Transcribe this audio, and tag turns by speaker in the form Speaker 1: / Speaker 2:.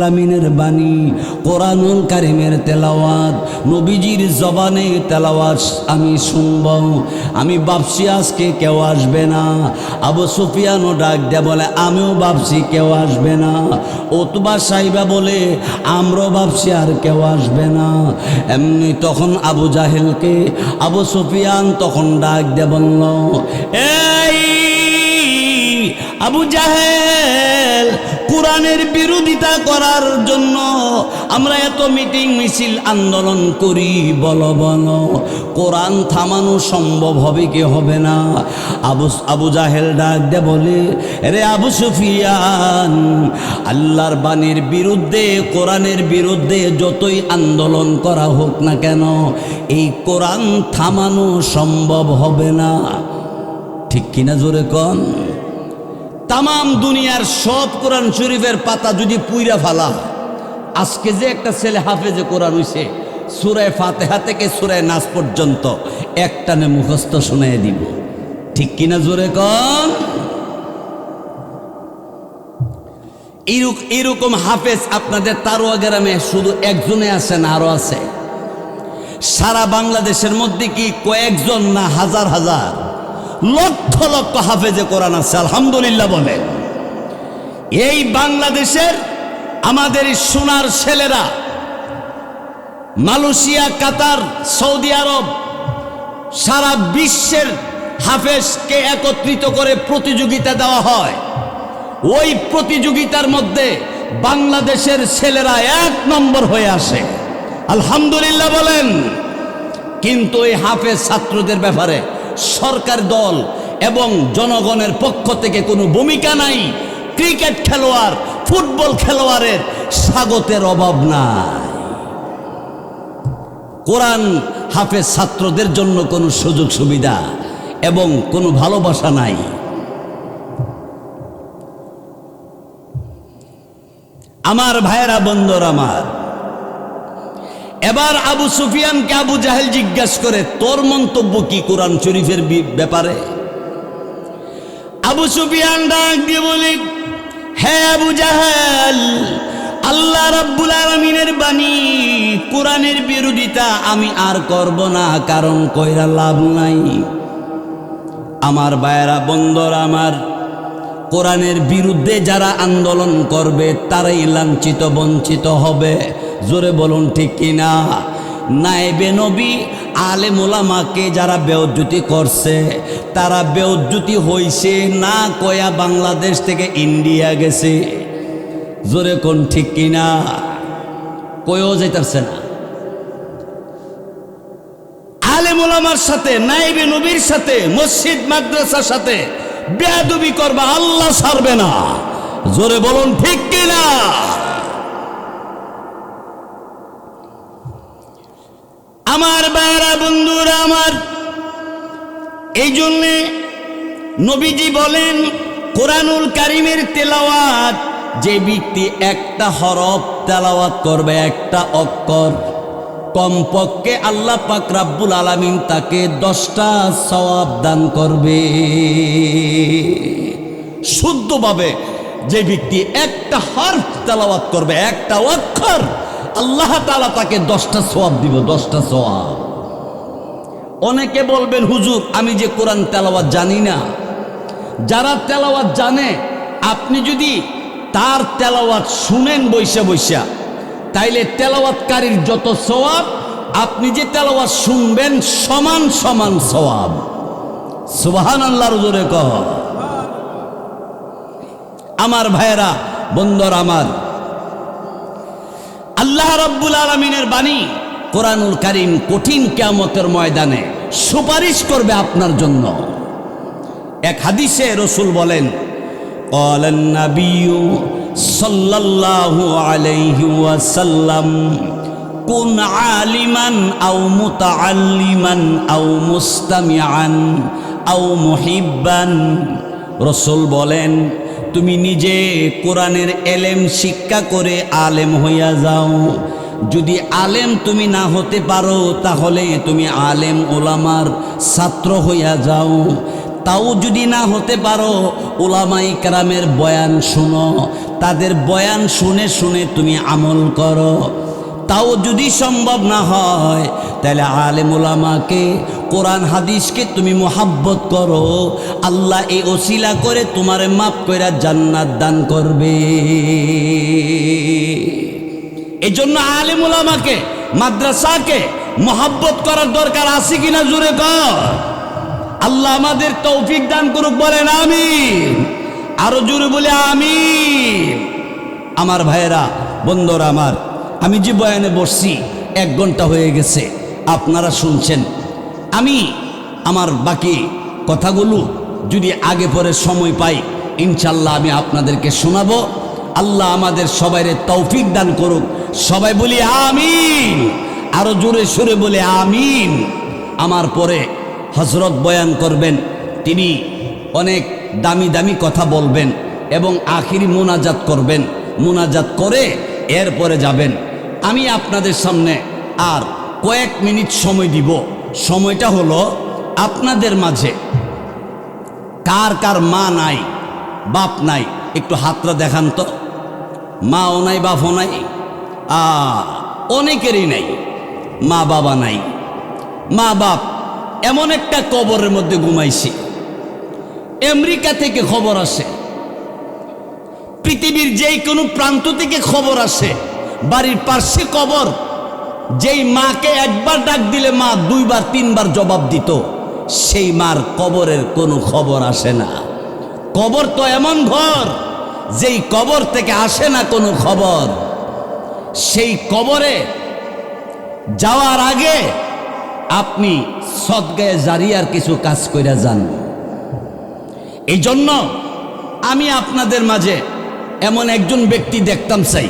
Speaker 1: আলামিনের বাণী, কোরআনুল কারিমের তেলাওয়াত, নবীজির জবানে তেলাওয়াত আমি শুনব। আমি ভাবছি আজকে কেউ আসবে না। আবু সুফিয়ানও ডাক দেয়া বলে, আমিও ভাবছি কেউ আসবে না। ওতবা সাহিবা বলে, আমরাও ভাবছি আর কেউ আসবে না। এমনি তখন আবু জাহেলকে, আবু সুফিয়ান তখন ডাক দে বলল, এই আবু জাহেল কোরআনের বিরোধিতা করার জন্য আমরা এত মিটিং মিছিল আন্দোলন করি, বল কোরআন থামানো সম্ভব হবে কি হবে না? আবু আবু জাহেল ডাক দে বলে, রে আবু সুফিয়ান, আল্লাহর বাণীর বিরুদ্ধে, কোরআনের বিরুদ্ধে যতই আন্দোলন করা হোক না কেন, এই কোরআন থামানো সম্ভব হবে না। ঠিক কিনা জোরে কন? তাম দুনিয়ার সব কোরআন শরীফের পাতা যদি পুইরা ফালা আজকে যে একটা ছেলে হাফেজে কোরআন হইছে, সুরায় ফাতেহা থেকে সুরায় নাচ পর্যন্ত একটানে মুখস্থ শুনাই দিব। ঠিক কিনা জোরে কন? এইরকম হাফেজ আপনাদের তারোয়া গ্রামে শুধু একজনে আছে না, আরও আছে। সারা বাংলাদেশের মধ্যে কি কয়েকজন না হাজার হাজার? লক্ষ লক্ষ হাফেজে কোরআন আছে, আলহামদুলিল্লাহ বলে। এই বাংলাদেশের আমাদের সোনার ছেলেরা, মালয়েশিয়া, কাতার, সৌদি আরব, সারা বিশ্বের হাফেজকে একত্রিত করে প্রতিযোগিতা দেওয়া হয়। ওই প্রতিযোগিতার মধ্যে বাংলাদেশের ছেলেরা এক নম্বর হয়ে আসে। আলহামদুলিল্লাহ বলেন। কিন্তু এই হাফেজ ছাত্রদের ব্যাপারে সরকার দল এবং জনগণের পক্ষ থেকে কোনো ভূমিকা নাই। ক্রিকেট খেলোয়াড়, ফুটবল খেলোয়াড়ের স্বাগতের অভাব নাই। কোরআন হাফেজ ছাত্রদের জন্য কোনো সুযোগ সুবিধা এবং কোনো ভালোবাসা নাই। আমার ভাইয়েরা, বন্ধুর আমার এবার আবু সুফিয়ানকে আবু জাহেল জিজ্ঞাসা করে, তোর মন্তব্য কি কোরআন শরীফের ব্যাপারে? আবু সুফিয়ান ডাক দিয়ে বলে হ্যাঁ আবু জাহেল, আল্লাহ রাব্বুল আলমিনের বাণী, কোরআনের বিরোধিতা আমি আর করব না, কারণ কইরা লাভ নাই। আমার বায়রা বন্দর আমার, কোরআনের বিরুদ্ধে যারা আন্দোলন করবে, তারাই লাঞ্ছিত, বঞ্চিত হবে। জোরে বলুন ঠিক কিনা? নাইবে নবী, আলে মোলামাকে যারা বেউজ্জুতি করছে, তারা বেউজ্জুতি হইছে না কয়া বাংলাদেশ থেকে ইন্ডিয়া গেছে। জোরে কোন ঠিক কিনা? কয়েও যাইতারছে না। আলেম ওলামার সাথে নাইবে নবীর সাথে, মসজিদ, মাদ্রাসার সাথে বেয়াদবি করবা, আল্লাহ সারবে না। জোরে বলুন ঠিক কিনা? আমার বাইরা বন্ধুরা আমার এই জন্যে নবীজি বলেন, কোরআনুল কারিমের তেলাওয়াত, যে ব্যক্তি একটা হরফ তেলাওয়াত করবে, একটা অক্ষর, কমপক্ষে আল্লাহ পাক রাব্বুল আলামিন তাকে দশটা সওয়াব দান করবে। শুদ্ধভাবে যে ব্যক্তি একটা হরফ তেলাওয়াত করবে, একটা অক্ষর আল্লাহ তালা তাকে দশটা সওয়াব দিব, দশটা সওয়াব। অনেকে বলবেন, হুজুর, আমি যে কোরআন তেলাওয়াত জানি না। যারা তেলাওয়াত জানে, আপনি যদি তার তেলাওয়াত শুনেন বৈশা বৈশা, তাইলে তেলাওয়াতকারীর যত সওয়াব, আপনি যে তেলাওয়াত শুনবেন সমান সমান সওয়াব। সুবাহান আল্লাহর জোরে কহ। আমার ভাইয়েরা বন্দর আমার আল্লাহ রব্বুল আলমিনের বাণী কোরআনুল করিম কঠিন কেয়ামতের ময়দানে সুপারিশ করবে আপনার জন্য। এক হাদিসে রসুল বলেন সাল্লাল্লাহু আলাইহি ওয়াসাল্লাম, কোন আলিমান আও মুতাআল্লিমান আও মুস্তামিয়ান আও মুহিব্বান। রসুল বলেন তুমি নিজে কোরআনের এলেম শিক্ষা করে আলেম হইয়া যাও। যদি আলেম তুমি না হতে পারো, তাহলে তুমি আলেম ওলামার ছাত্র হইয়া যাও। তাও যদি না হতে পারো, ওলামাই কারামের বয়ান শুনো। তাদের বয়ান শুনে শুনে তুমি আমল করো। তাও যদি সম্ভব না হয়, তাহলে আলেম ওলামাকে কোরআন হাদিসকে তুমি মোহাব্বত করো। আল্লাহ এই ওসিলা করে তোমারে মাফ কইরা জান্নাত দান করবে। এই জন্য আলেম ওলামাকে মাদ্রাসাকে মোহাব্বত করার দরকার আছে কিনা জুড়ে কর। আল্লাহ আমাদের তৌফিক দান করুক, বলেন আমিন। আরও জোরে বলে আমি আমার ভাইয়েরা, বন্ধুরা আমার আমি যে বয়ানে বসছি, এক ঘণ্টা হয়ে গেছে, আপনারা শুনছেন। আমি আমার বাকি কথাগুলো যদি আগে পরে সময় পাই, ইনশাল্লাহ আমি আপনাদেরকে শোনাবো। আল্লাহ আমাদের সবাইরে তৌফিক দান করুক। সবাই বলি আমিন। আরও জোরে সুরে বলে আমিন। আমার পরে হজরত বয়ান করবেন। তিনি অনেক দামি দামি কথা বলবেন এবং আখিরি মোনাজাত করবেন। মোনাজাত করে এরপরে যাবেন। আমি আপনাদের সামনে আর কয়েক মিনিট সময় দিব। সময়টা হলো আপনাদের মাঝে। কার কার মা নাই, বাপ নাই, একটু হাতটা দেখান তো। মাও নাই, বাপও নাই অনেকেরই নাই, মা বাবা নাই। মা বাপ এমন একটা কবরের মধ্যে ঘুমাইছি। আমেরিকা থেকে খবর আসে। পৃথিবীর যেই কোনো প্রান্ত থেকে খবর আসে। বাড়ির পার্শ্বে কবর। যেই মাকে একবার ডাক দিলে মা দুইবার, তিনবার জবাব দিত, সেই মার কবরের কোনো খবর আসে না। কবর তো এমন ঘর, যেই কবর থেকে আসে না কোনো খবর। সেই কবরে যাওয়ার আগে আপনি সদগায়ে জারিয়ার কিছু কাজ কইরা যান। এই জন্য আমি আপনাদের মাঝে এমন একজন ব্যক্তি দেখতাম চাই।